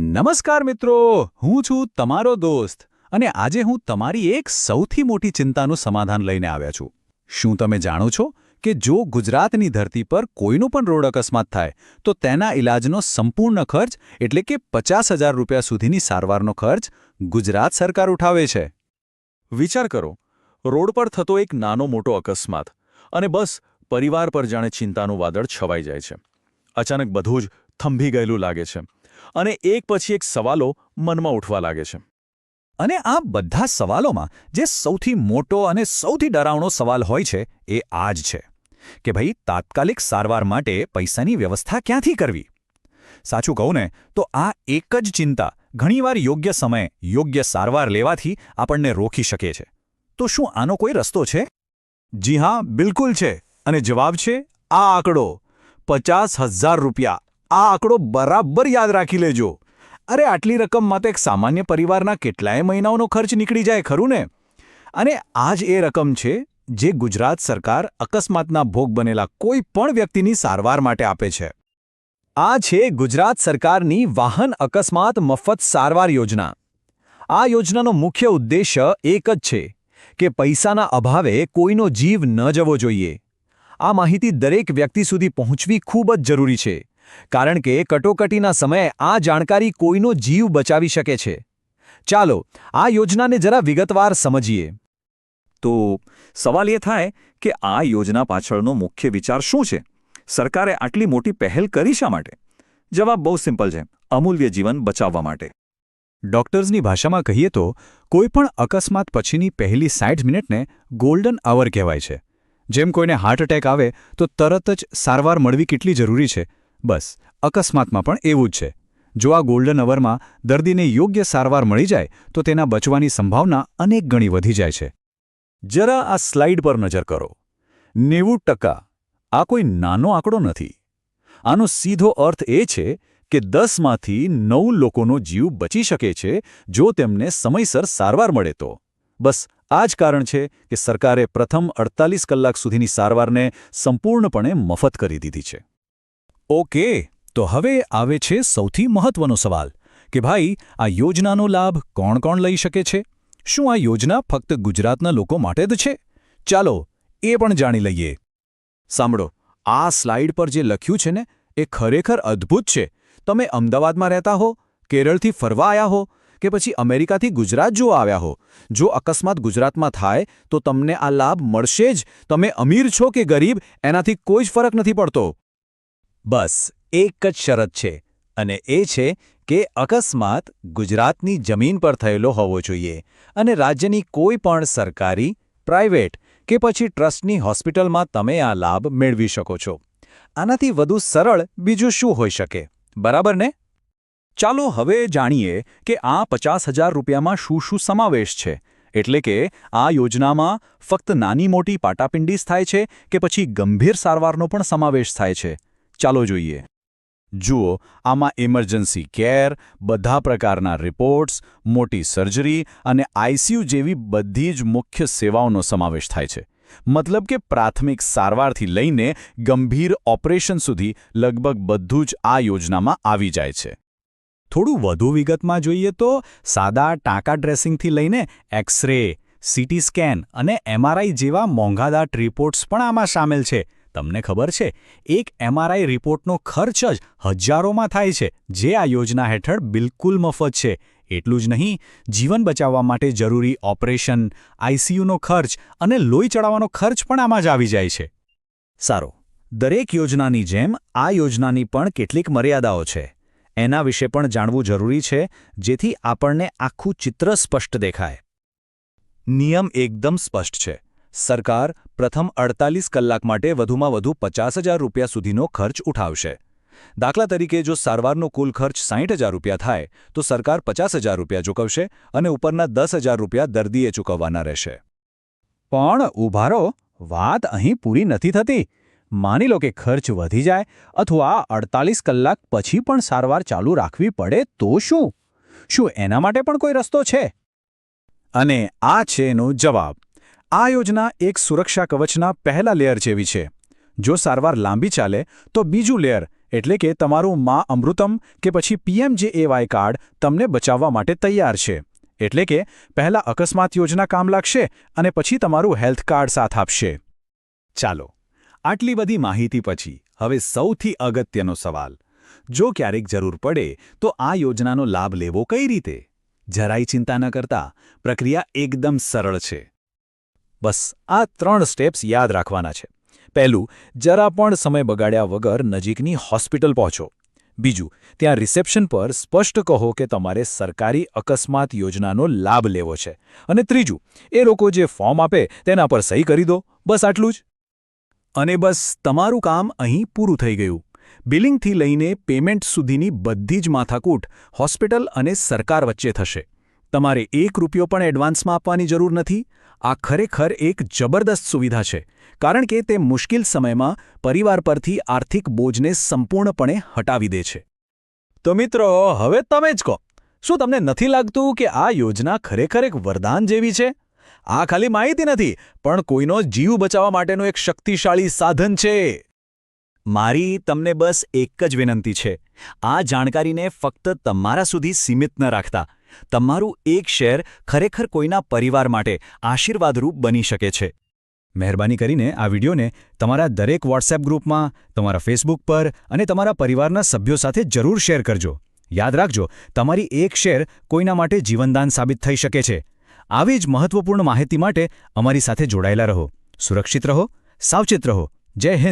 નમસ્કાર મિત્રો, હું છું તમારો દોસ્ત અને આજે હું તમારી એક સૌથી મોટી ચિંતાનું સમાધાન લઈને આવ્યા છું. શું તમે જાણો છો કે જો ગુજરાતની ધરતી પર કોઈનો પણ રોડ અકસ્માત થાય, તો તેના ઇલાજનો સંપૂર્ણ ખર્ચ એટલે કે પચાસ હજાર રૂપિયા સુધીની સારવારનો ખર્ચ ગુજરાત સરકાર ઉઠાવે છે. વિચાર કરો, રોડ પર થતો એક નાનો મોટો અકસ્માત અને બસ પરિવાર પર જાણે ચિંતાનું વાદળ છવાઈ જાય છે. અચાનક બધું જ થંભી ગયેલું લાગે છે. અને એક પછી એક સવાલો મનમાં ઉઠવા લાગે છે. અને આ બધા સવાલોમાં જે સૌથી મોટો અને સૌથી ડરાવણો સવાલ હોય છે એ આ જ છે કે ભાઈ તાત્કાલિક સારવાર માટે પૈસાની વ્યવસ્થા ક્યાંથી કરવી? સાચું કહું ને તો આ એક જ ચિંતા ઘણીવાર યોગ્ય સમયે યોગ્ય સારવાર લેવાથી આપણને રોકી શકે છે. તો શું આનો કોઈ રસ્તો છે? જી હા, બિલકુલ છે અને જવાબ છે આ આંકડો પચાસ હજાર રૂપિયા. આ આંકડો બરાબર યાદ રાખી લેજો. અરે, આટલી રકમ માટે એક સામાન્ય પરિવારના કેટલાય મહિનાઓનો ખર્ચ નીકળી જાય, ખરું ને? અને આ જ એ રકમ છે જે ગુજરાત સરકાર અકસ્માતના ભોગ બનેલા કોઈ પણ વ્યક્તિની સારવાર માટે આપે છે. આ છે ગુજરાત સરકારની વાહન અકસ્માત મફત સારવાર યોજના. આ યોજનાનો મુખ્ય ઉદ્દેશ્ય એક જ છે કે પૈસાના અભાવે કોઈનો જીવ ન જવો જોઈએ. આ માહિતી દરેક વ્યક્તિ સુધી પહોંચવી ખૂબ જ જરૂરી છે. કારણ કે કટોકટીના સમયે આ જાણકારી કોઈનો જીવ બચાવી શકે છે. ચાલો, આ યોજનાને જરા વિગતવાર સમજીએ. તો, સવાલ એ થાય કે આ યોજના પાછળનો મુખ્ય વિચાર શું છે? સરકારે આટલી મોટી પહેલ કરી શા માટે? જવાબ બહુ સિમ્પલ છે, અમૂલ્ય જીવન બચાવવા માટે. ડોક્ટર્સની ભાષામાં કહીએ તો, કોઈપણ અકસ્માત પછીની પહેલી સાઠ મિનિટને ગોલ્ડન અવર કહેવાય છે. જેમ કોઈને હાર્ટ એટેક આવે, તો તરત જ સારવાર મળવી કેટલી જરૂરી છે? બસ, અકસ્માતમાં પણ એવું જ છે. જો આ ગોલ્ડન અવરમાં દર્દીને યોગ્ય સારવાર મળી જાય, તો તેના બચવાની સંભાવના અનેક ગણી વધી જાય છે. જરા આ સ્લાઇડ પર નજર કરો. નેવું ટકા. આ કોઈ નાનો આંકડો નથી. આનો સીધો અર્થ એ છે કે દસમાંથી નવ લોકોનો જીવ બચી શકે છે જો તેમને સમયસર સારવાર મળે તો. બસ, આ જ કારણ છે કે સરકારે પ્રથમ અડતાલીસ કલાક સુધીની સારવારને સંપૂર્ણપણે મફત કરી દીધી છે. ઓકે, તો હવે આવે છે સૌથી મહત્વનો સવાલ કે ભાઈ, આ યોજનાનો લાભ કોણ કોણ લઈ શકે છે? શું આ યોજના ફક્ત ગુજરાતના લોકો માટે જ છે? ચાલો, એ પણ જાણી લઈએ. સાંભળો, આ સ્લાઇડ પર જે લખ્યું છે ને, એ ખરેખર અદ્ભુત છે. તમે અમદાવાદમાં રહેતા હો, કેરળથી ફરવા આવ્યા હો, કે પછી અમેરિકાથી ગુજરાત જોવા આવ્યા હો. જો અકસ્માત ગુજરાતમાં થાય, તો તમને આ લાભ મળશે જ. તમે અમીર છો કે ગરીબ, એનાથી કોઈ જ ફરક નથી પડતો. બસ, એક જ શરત છે અને એ છે કે અકસ્માત ગુજરાતની જમીન પર થયેલો હોવો જોઈએ અને રાજ્યની કોઈ પણ સરકારી, પ્રાઇવેટ કે પછી ટ્રસ્ટની હોસ્પિટલમાં તમે આ લાભ મેળવી શકો છો. આનાથી વધુ સરળ બીજું શું હોઈ શકે? બરાબર ને? ચાલો હવે જાણીએ કે આ પચાસ હજાર રૂપિયામાં શું શું સમાવેશ છે. એટલે કે આ યોજનામાં ફક્ત નાની મોટી પાટાપિંડી થાય છે કે પછી ગંભીર સારવારનો પણ સમાવેશ થાય છે. ચાલો જોઈએ. જુઓ, આમાં ઇમરજન્સી કેર બધા પ્રકારના રિપોર્ટ્સ મોટી સર્જરી અને આઈસીયુ જેવી બધી જ મુખ્ય સેવાઓનો સમાવેશ થાય છે. મતલબ કે પ્રાથમિક સારવારથી લઈને ગંભીર ઓપરેશન સુધી લગભગ બધું જ આ યોજનામાં આવી જાય છે. થોડું વધુ વિગતમાં જોઈએ તો, સાદા ટાંકા ડ્રેસિંગથી લઈને એક્સ રે સીટી સ્કેન અને એમઆરઆઈ જેવા મોંઘાદાટ રિપોર્ટ્સ પણ આમાં સામેલ છે. તમને ખબર છે, એક એમઆરઆઈ રિપોર્ટનો ખર્ચ જ હજારોમાં થાય છે, જે આ યોજના હેઠળ બિલકુલ મફત છે. એટલું જ નહીં, જીવન બચાવવા માટે જરૂરી ઓપરેશન આઈસીયુનો ખર્ચ અને લોહી ચડાવવાનો ખર્ચ પણ આમાં જ આવી જાય છે. સારો, દરેક યોજનાની જેમ આ યોજનાની પણ કેટલીક મર્યાદાઓ છે. એના વિશે પણ જાણવું જરૂરી છે, જેથી આપણને આખું ચિત્ર સ્પષ્ટ દેખાય. નિયમ એકદમ સ્પષ્ટ છે. સરકાર પ્રથમ અડતાલીસ કલાક માટે વધુમાં વધુ પચાસ હજાર રૂપિયા સુધીનો ખર્ચ ઉઠાવશે. દાખલા તરીકે જો સારવારનો કુલ ખર્ચ સાહીઠ હજાર રૂપિયા થાય, તો સરકાર પચાસ હજાર રૂપિયા ચૂકવશે અને ઉપરના દસ હજાર રૂપિયા દર્દીએ ચૂકવવાના રહેશે. પણ ઉભારો, વાત અહીં પૂરી નથી થતી. માની લો કે ખર્ચ વધી જાય અથવા અડતાલીસ કલાક પછી પણ સારવાર ચાલુ રાખવી પડે તો શું? શું એના માટે પણ કોઈ રસ્તો છે? અને આ છે એનો જવાબ. આ યોજના એક સુરક્ષા કવચના પહેલા લેયર જેવી છે. જો સારવાર લાંબી ચાલે, તો બીજું લેયર, એટલે કે તમારું મા અમૃતમ કે પછી પીએમજેએવાય કાર્ડ તમને બચાવવા માટે તૈયાર છે. એટલે કે પહેલા અકસ્માત યોજના કામ લાગશે અને પછી તમારું હેલ્થ કાર્ડ સાથ આપશે. ચાલો, આટલી બધી માહિતી પછી હવે સૌથી અગત્યનો સવાલ. જો ક્યારેક જરૂર પડે, તો આ યોજનાનો લાભ લેવો કઈ રીતે? જરાય ચિંતા ન કરતા, પ્રક્રિયા એકદમ સરળ છે. બસ, આ ત્રણ સ્ટેપ્સ યાદ રાખવાના છે. પહેલું, જરા પણ સમય બગાડ્યા વગર નજીકની હોસ્પિટલ પહોંચો. બીજું, ત્યાં રિસેપ્શન પર સ્પષ્ટ કહો કે તમારે સરકારી અકસ્માત યોજનાનો લાભ લેવો છે. અને ત્રીજું, એ લોકો જે ફોર્મ આપે તેના પર સહી કરી દો. બસ, આટલું જ. અને બસ, તમારું કામ અહીં પૂરું થઈ ગયું. બિલિંગથી લઈને પેમેન્ટ સુધીની બધી જ માથાકૂટ હોસ્પિટલ અને સરકાર વચ્ચે થશે. તમારે એક રૂપિયો પણ એડવાન્સમાં આપવાની જરૂર નથી. આ ખરેખર એક જબરદસ્ત સુવિધા છે, કારણ કે તે મુશ્કેલ સમયમાં પરિવાર પરથી આર્થિક બોજને સંપૂર્ણપણે હટાવી દે છે. તો મિત્રો, હવે તમે જ કહો, શું તમને નથી લાગતું કે આ યોજના ખરેખર એક વરદાન જેવી છે? આ ખાલી માહિતી નથી, પણ કોઈનો જીવ બચાવવા માટેનું એક શક્તિશાળી સાધન છે. મારી તમને બસ એક જ વિનંતી છે. આ જાણકારીને ફક્ત તમારા સુધી સીમિત ન રાખતા. તમારું એક શેર ખરેખર કોઈના પરિવાર માટે આશીર્વાદરૂપ બની શકે છે. મહેરબાની કરીને આ વિડીયોને તમારા દરેક વોટ્સએપ ગ્રુપમાં, તમારા ફેસબુક પર અને તમારા પરિવારના સભ્યો સાથે જરૂર શેર કરજો. યાદ રાખજો, તમારી એક શેર કોઈના માટે જીવનદાન સાબિત થઈ શકે છે. આવી જ મહત્વપૂર્ણ માહિતી માટે અમારી સાથે જોડાયેલા રહો. સુરક્ષિત રહો, સાવચેત રહો. જય હિન્દ.